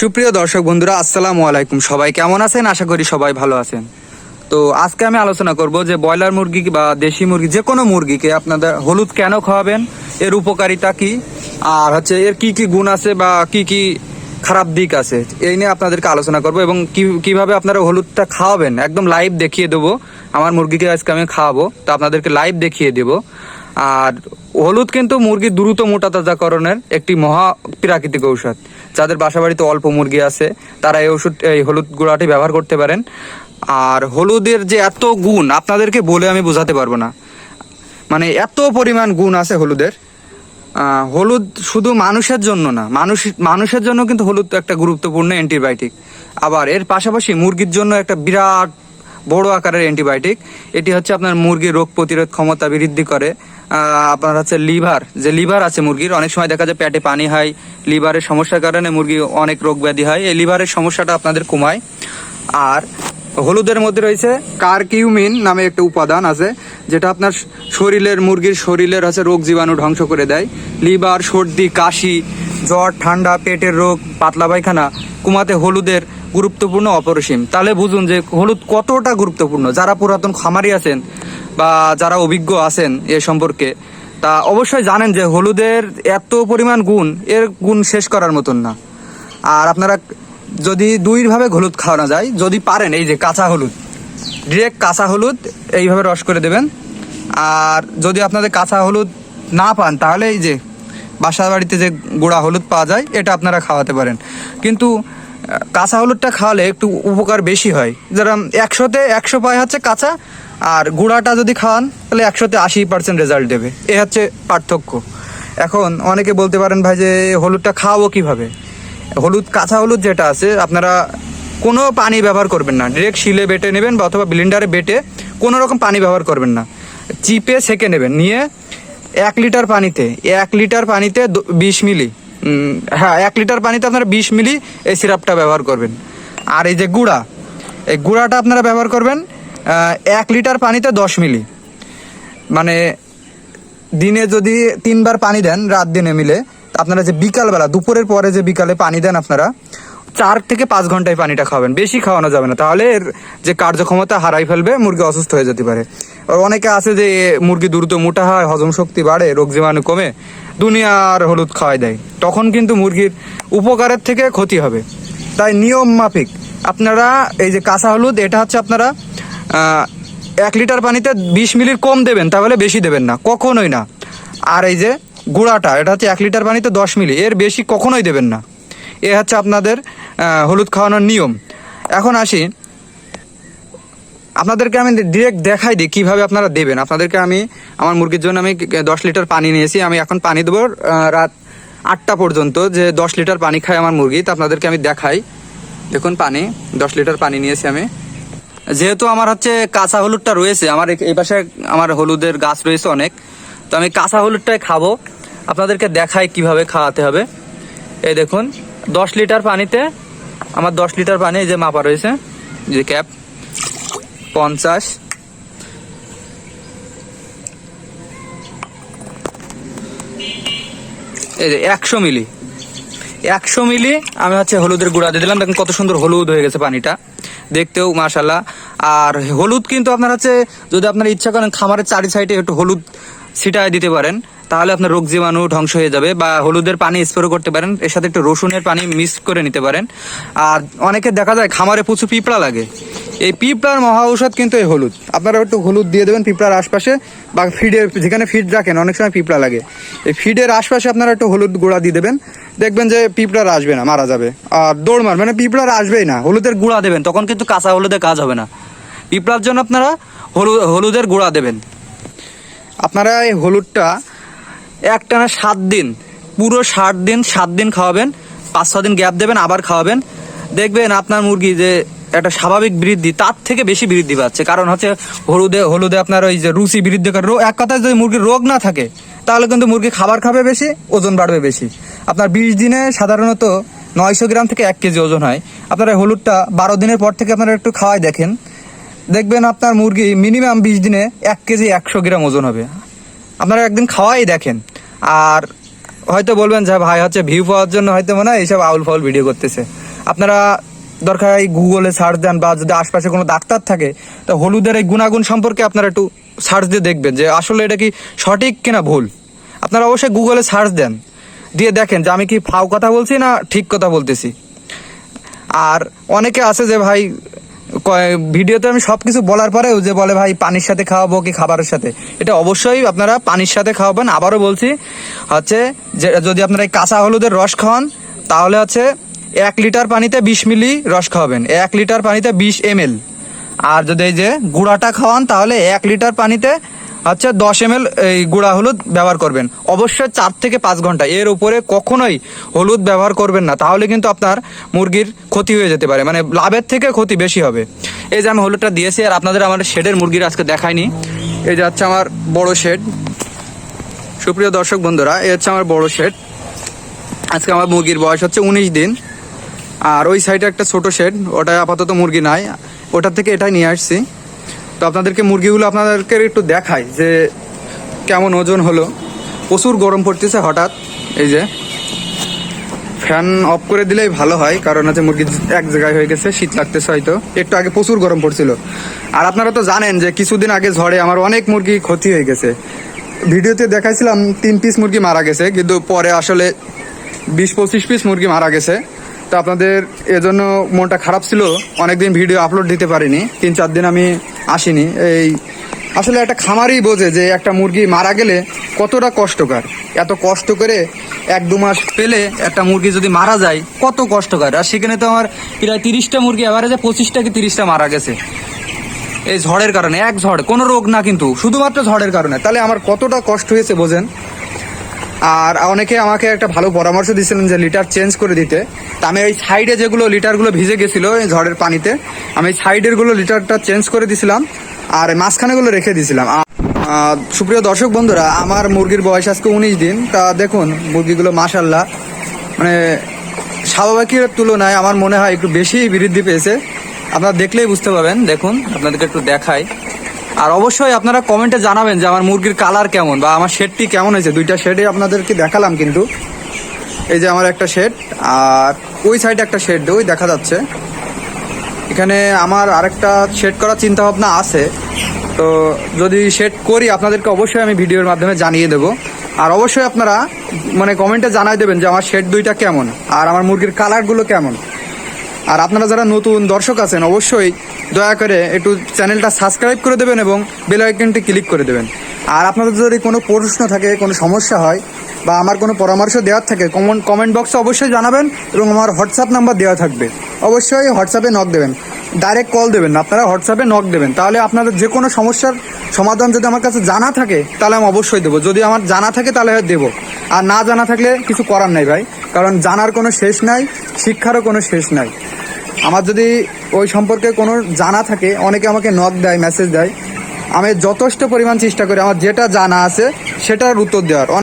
সুপ্রিয় দর্শক বন্ধুরা, আসসালামু আলাইকুম। সবাই কেমন আছেন? আশা করি সবাই ভালো আছেন। তো আজকে আমি আলোচনা করব যে ব্রয়লার মুরগি বা দেশি মুরগি, যে কোনো মুরগিকে আপনাদের হলুদ কেন খাওয়াবেন, এর উপকারিতা কি, আর হচ্ছে এর কি কি গুণ আছে বা কি কি খারাপ দিক আছে, এই নিয়ে আপনাদেরকে আলোচনা করব এবং কীভাবে আপনারা হলুদটা খাওয়াবেন, একদম লাইভ দেখিয়ে দেবো। আমার মুরগিকে আজকে আমি খাওয়াবো, তো আপনাদেরকে লাইভ দেখিয়ে দেবো। আর হলুদ কিন্তু মুরগির দ্রুত মোটা তাজাকরণের একটি মহা প্রাকৃতিক ঔষধ। যাদের বাসা বাড়িতে অল্প মুরগি আছে, তারা এই ওষুধ, এই হলুদ গুঁড়াটি ব্যবহার করতে পারেন। আর হলুদের যে এত গুণ, আপনাদেরকে বলে আমি বোঝাতে পারব না। মানে এত পরিমাণ গুণ আছে হলুদের। হলুদ শুধু মানুষের জন্য না, মানুষ, মানুষের জন্য কিন্তু হলুদ একটা গুরুত্বপূর্ণ অ্যান্টিবায়োটিক। আবার এর পাশাপাশি মুরগির জন্য একটা বিরাট বড় আকারের অ্যান্টিবায়োটিক। এটি হচ্ছে আপনার মুরগির রোগ প্রতিরোধ ক্ষমতা বৃদ্ধি করে। আপনার হচ্ছে লিভার। যে লিভার আছে মুরগির, অনেক সময় দেখা যায় পেটে পানি হয়, লিভারের সমস্যার কারণে মুরগি অনেক রোগ ব্যাধি হয়। এই লিভারের সমস্যাটা আপনাদের কমায়। আর হলুদের মধ্যে রয়েছে কারকিউমিন নামে একটা উপাদান আছে, যেটা আপনার শরীরের, মুরগির শরীরের হচ্ছে রোগ জীবাণু ধ্বংস করে দেয়। লিভার, সর্দি, কাশি, জ্বর, ঠান্ডা, পেটের রোগ, পাতলা পায়খানা, কুমাতে হলুদের গুরুত্বপূর্ণ অপরিসীম। তাহলে বুঝুন যে হলুদ কতটা গুরুত্বপূর্ণ। যারা পুরাতন খামারি আছেন বা যারা অভিজ্ঞ আছেন এ সম্পর্কে, তা অবশ্যই জানেন যে হলুদের এত পরিমাণ গুণ, এর গুণ শেষ করার মতন না। আর আপনারা যদি দুইভাবে হলুদ খাওয়ানো যায়, যদি পারেন এই যে কাঁচা হলুদ ডিরেক্ট কাঁচা হলুদ এইভাবে রস করে দেবেন। আর যদি আপনাদের কাঁচা হলুদ না পান, তাহলে এই যে বাসা বাড়িতে যে গুঁড়া হলুদ পাওয়া যায়, এটা আপনারা খাওয়াতে পারেন। কিন্তু কাঁচা হলুদটা খাওয়ালে একটু উপকার বেশি হয়। যারা একশোতে একশো পায় হচ্ছে কাঁচা আর গুঁড়াটা যদি খাওয়ান তাহলে একশোতে আশি পার্সেন্ট রেজাল্ট দেবে। এ হচ্ছে পার্থক্য। এখন অনেকে বলতে পারেন ভাই যে হলুদটা খাওয়াবো কীভাবে? হলুদ, কাঁচা হলুদ যেটা আছে, আপনারা কোনো পানি ব্যবহার করবেন না। ডিরেক্ট শিলে বেটে নেবেন বা অথবা ব্লেন্ডারে বেটে কোনো রকম পানি ব্যবহার করবেন না। চিপে সেকে নেবেন। নিয়ে এক লিটার পানিতে, এক লিটার পানিতে বিশ মিলি হ্যাঁ এক লিটার পানিতে আপনারা বিশ মিলি এই সিরাপটা ব্যবহার করবেন। আর এই যে গুঁড়া, এই গুঁড়াটা আপনারা ব্যবহার করবেন এক লিটার পানিতে দশ মিলি। মানে দিনে যদি তিনবার পানি দেন রাত দিনে মিলে, আপনারা যে বিকালবেলা, দুপুরের পরে যে বিকালে পানি দেন আপনারা, চার থেকে পাঁচ ঘন্টায় পানিটা খাবেন বেশি খাওয়ানো যাবে না। তাহলে এর যে কার্যক্ষমতা হারাই ফেলবে, মুরগি অসুস্থ হয়ে যেতে পারে। অনেকে আছে যে মুরগি দ্রুত মোটা হয়, হজম শক্তি বাড়ে, রোগ জীবাণু কমে দুনিয়ার হলুদ খাওয়াই দেয়। তখন কিন্তু মুরগির উপকারের থেকে ক্ষতি হবে। তাই নিয়ম মাফিক। আপনারা এই যে কাঁচা হলুদ, এটা হচ্ছে আপনারা এক লিটার পানিতে বিশ মিলির কম দেবেন, তাহলে বেশি দেবেন না, কখনোই না। আর এই যে গুঁড়াটা, এটা হচ্ছে এক লিটার পানিতে দশ মিলি, এর বেশি কখনোই দেবেন না। এ হচ্ছে আপনাদের হলুদ খাওয়ানোর নিয়ম। এখন আসি, আপনাদেরকে আমি ডিরেক্ট দেখাই দিই কীভাবে আপনারা দেবেন। আপনাদেরকে আমি, আমার মুরগির জন্য আমি দশ লিটার পানি নিয়েছি, আমি এখন পানি দেবো রাত আটটা পর্যন্ত, যে দশ লিটার পানি খায় আমার মুরগি, তা আপনাদেরকে আমি দেখাই। দেখুন পানি, দশ লিটার পানি নিয়েছি আমি। যেহেতু আমার হচ্ছে কাঁচা হলুদটা রয়েছে, আমার এই পাশে আমার হলুদের গাছ রয়েছে অনেক, তো আমি কাঁচা হলুদটাই খাব। আপনাদেরকে দেখাই কীভাবে খাওয়াতে হবে। এই দেখুন, দশ লিটার পানিতে, আমার দশ লিটার পানি যে মাপা রয়েছে যে ক্যাপ, পঞ্চাশ। এই যে একশো মিলি একশো মিলি আমি হচ্ছে হলুদের গুঁড়া দিয়ে দিলাম। দেখুন কত সুন্দর হলুদ হয়ে গেছে পানিটা। দেখতেও মাশাল্লাহ আর হলুদ কিন্তু আপনার হচ্ছে, যদি আপনার ইচ্ছা করেন খামারের চারি সাইডে একটু হলুদ ছিটায় দিতে পারেন, তাহলে আপনার রোগ জীবাণু ধ্বংস হয়ে যাবে বা হলুদের পানি স্প্রে করতে পারেন, এর সাথে একটু রসুনের পানি মিক্স করে নিতে পারেন। আর অনেকে দেখা যায় খামারে প্রচুর পিঁপড়া লাগে। এই পিঁপড়ার মহা ঔষধ কিন্তু এই হলুদ। আপনারা একটু হলুদ দিয়ে দেবেন পিঁপড়ার আশপাশে বা ফিডের যেখানে ফিড রাখেন, অনেক সময় পিঁপড়া লাগে। এই ফিডের আশপাশে আপনারা একটু হলুদ গুঁড়া দিয়ে দেবেন। দেখবেন যে পিঁপড়ার আসবে না, মারা যাবে। আর দৌড় মার মানে পিঁপড়ার আসবেই না, হলুদের গুঁড়া দেবেন, তখন কিন্তু কাঁচা হলুদে কাজ হবে না। পিঁপড়ার জন্য আপনারা হলুদ হলুদের গুঁড়া দেবেন। আপনারা এই হলুদটা একটানা সাত দিন, পুরো ষাট দিন, সাত দিন খাওয়াবেন, পাঁচ, ছ দিন গ্যাপ দেবেন, আবার খাওয়াবেন। দেখবেন আপনার মুরগি যে একটা স্বাভাবিক বৃদ্ধি, তার থেকে বেশি বৃদ্ধি পাচ্ছে। কারণ হচ্ছে হলুদে হলুদে আপনার ওই যে রুচি বৃদ্ধি করে এক কথায় যদি মুরগির রোগ না থাকে, তাহলে কিন্তু মুরগি খাবার খাবে বেশি, ওজন বাড়বে বেশি। আপনার বিশ দিনে সাধারণত নয়শো গ্রাম থেকে এক কেজি ওজন হয়। আপনারা এই হলুদটা বারো দিনের পর থেকে আপনারা একটু খাওয়াই দেখেন। দেখবেন আপনার মুরগি মিনিমাম বিশ দিনে এক কেজি একশো গ্রাম ওজন হবে। আপনারা একদিন খাওয়াই দেখেন। আর হয়তো বলবেন যে, ভাই, হচ্ছে ভিউ পাওয়ার জন্য হয়তো মনে হয় এইসব আউল ফাউল ভিডিও করতেছে। আপনারা দরকার হয় গুগলে সার্চ দেন বা যদি আশপাশে কোনো ডাক্তার থাকে, তো হলুদের এই গুণাগুণ সম্পর্কে আপনারা একটু সার্চ দিয়ে দেখবেন যে, আসলে এটা কি সঠিক কিনা ভুল। আপনারা অবশ্যই গুগলে সার্চ দেন। দিয়ে দেখেন যে আমি কি ফাও কথা বলছি না ঠিক কথা বলতেছি। আর অনেকে আছে যে ভাই ভিডিওতে আমি সব কিছু বলার পরেও যে বলে ভাই, পানির সাথে খাওয়াবো কি খাবারের সাথে? এটা অবশ্যই আপনারা পানির সাথে খাওয়াবেন। আবারও বলছি, হচ্ছে যে যদি আপনারা এই কাঁচা হলুদের রস খাওয়ান, তাহলে হচ্ছে এক লিটার পানিতে বিশ মিলি রস খাওয়াবেন। এক লিটার পানিতে বিশ এম আর যদি এই যে গুঁড়াটা খাওয়ান, তাহলে এক লিটার পানিতে হচ্ছে দশ এম এই গুঁড়া হলুদ ব্যবহার করবেন। অবশ্যই চার থেকে পাঁচ ঘণ্টা। এর উপরে কখনোই হলুদ ব্যবহার করবেন না। তাহলে কিন্তু আপনার মুরগির ক্ষতি হয়ে যেতে পারে। মানে লাভের থেকে ক্ষতি বেশি হবে। এই যে আমি হলুদটা দিয়েছি, আর আপনাদের আমার শেডের মুরগির আজকে দেখাইনি। এই যে হচ্ছে আমার বড় শেড। সুপ্রিয় দর্শক বন্ধুরা, এই হচ্ছে আমার বড় শেড। আজকে আমার মুরগির বয়স হচ্ছে উনিশ দিন। আর ওই সাইডে একটা ছোট শেড, ওটা আপাতত মুরগি নাই। ওটার থেকে এটাই নিয়ে আসছি। তো আপনাদেরকে মুরগিগুলো আপনাদেরকে একটু দেখাই যে কেমন ওজন হলো। প্রচুর গরম পড়তেছে হঠাৎ, এই যে। ফ্যান অফ করে দিলেই ভালো হয়, কারণ হচ্ছে মুরগি এক জায়গায় হয়ে গেছে, শীত লাগতেছে হয়তো। একটু আগে প্রচুর গরম পড়ছিল। আর আপনারা তো জানেন যে কিছুদিন আগে ঝড়ে আমার অনেক মুরগি ক্ষতি হয়ে গেছে। ভিডিওতে দেখাইছিলাম তিন পিস মুরগি মারা গেছে, কিন্তু পরে আসলে বিশ, পঁচিশ পিস মুরগি মারা গেছে। তো আপনাদের এজন্য মনটা খারাপ ছিল, অনেকদিন ভিডিও আপলোড দিতে পারিনি। তিন, চার দিন আমি আসিনি। এই, আসলে একটা খামারই বোঝে যে একটা মুরগি মারা গেলে কতটা কষ্টকর। এত কষ্ট করে এক দু মাস পেলে একটা মুরগি যদি মারা যায়, কত কষ্টকর। আর সেখানে তো আমার প্রায় তিরিশটা মুরগি এভারেজে পঁচিশটা কি তিরিশটা মারা গেছে। এই ঝড়ের কারণে, এক ঝড়, কোনো রোগ না কিন্তু, শুধুমাত্র ঝড়ের কারণে। তাহলে আমার কতটা কষ্ট হয়েছে বোঝেন? আর অনেকে আমাকে একটা ভালো পরামর্শ দিয়েছিলেন যে লিটার চেঞ্জ করে দিতে। তা আমি ওই সাইডে যেগুলো লিটারগুলো ভিজে গেছিল ঝড়ের পানিতে আমি এই সাইডেরগুলো লিটারটা চেঞ্জ করে দিছিলাম আর মাঝখানেগুলো রেখে আহ, সুপ্রিয় দর্শক বন্ধুরা আমার মুরগির বয়স আজকে উনিশ দিন। তা দেখুন মুরগিগুলো মাসাল্লাহ মানে স্বাভাবিকের তুলনায় আমার মনে হয় একটু বেশি বৃদ্ধি পেয়েছে। আপনারা দেখলেই বুঝতে পারবেন দেখুন আপনাদেরকে একটু দেখাই। আর অবশ্যই আপনারা কমেন্টে জানাবেন যে আমার মুরগির কালার কেমন বা আমার শেডটি কেমন হয়েছে। দুইটা শেডে আপনাদেরকে দেখালাম কিন্তু। এই যে আমার একটা শেড আর ওই সাইডে একটা শেড, ওই দেখা যাচ্ছে। এখানে আমার আরেকটা শেড করার চিন্তা ভাবনা আছে। তো যদি শেড করি, আপনাদেরকে অবশ্যই আমি ভিডিওর মাধ্যমে জানিয়ে দেব। আর অবশ্যই আপনারা মানে কমেন্টে জানাই দেবেন যে আমার শেড দুইটা কেমন আর আমার মুরগির কালারগুলো কেমন। আর আপনারা যারা নতুন দর্শক আছেন, অবশ্যই দয়া করে একটু চ্যানেলটা সাবস্ক্রাইব করে দেবেন এবং বেল আইকনটি ক্লিক করে দেবেন। আর আপনাদের যদি কোনো প্রশ্ন থাকে, কোনো সমস্যা হয় বা আমার কোনো পরামর্শ দেওয়ার থাকে কমেন্ট কমেন্ট বক্সে অবশ্যই জানাবেন এবং আমার হোয়াটসঅ্যাপ নাম্বার দেওয়া থাকবে। অবশ্যই হোয়াটসঅ্যাপে নক দেবেন। ডাইরেক্ট কল দেবেন আপনারা হোয়াটসঅ্যাপে নক দেবেন। তাহলে আপনাদের যে কোনো সমস্যার সমাধান যদি আমার কাছে জানা থাকে, তাহলে আমি অবশ্যই দেবো। যদি আমার জানা থাকে, তাহলে দেবো। আর না জানা থাকলে কিছু করার নাই ভাই, কারণ জানার কোনো শেষ নাই, শিক্ষারও কোনো শেষ নাই। আমার যদি ওই সম্পর্কে কোনো জানা থাকে, অনেকে আমাকে নক দেয় মেসেজ দেয়, আমি যথেষ্ট পরিমাণ চেষ্টা করি, আমার যেটা জানা আছে, সেটার উত্তর দেওয়ার।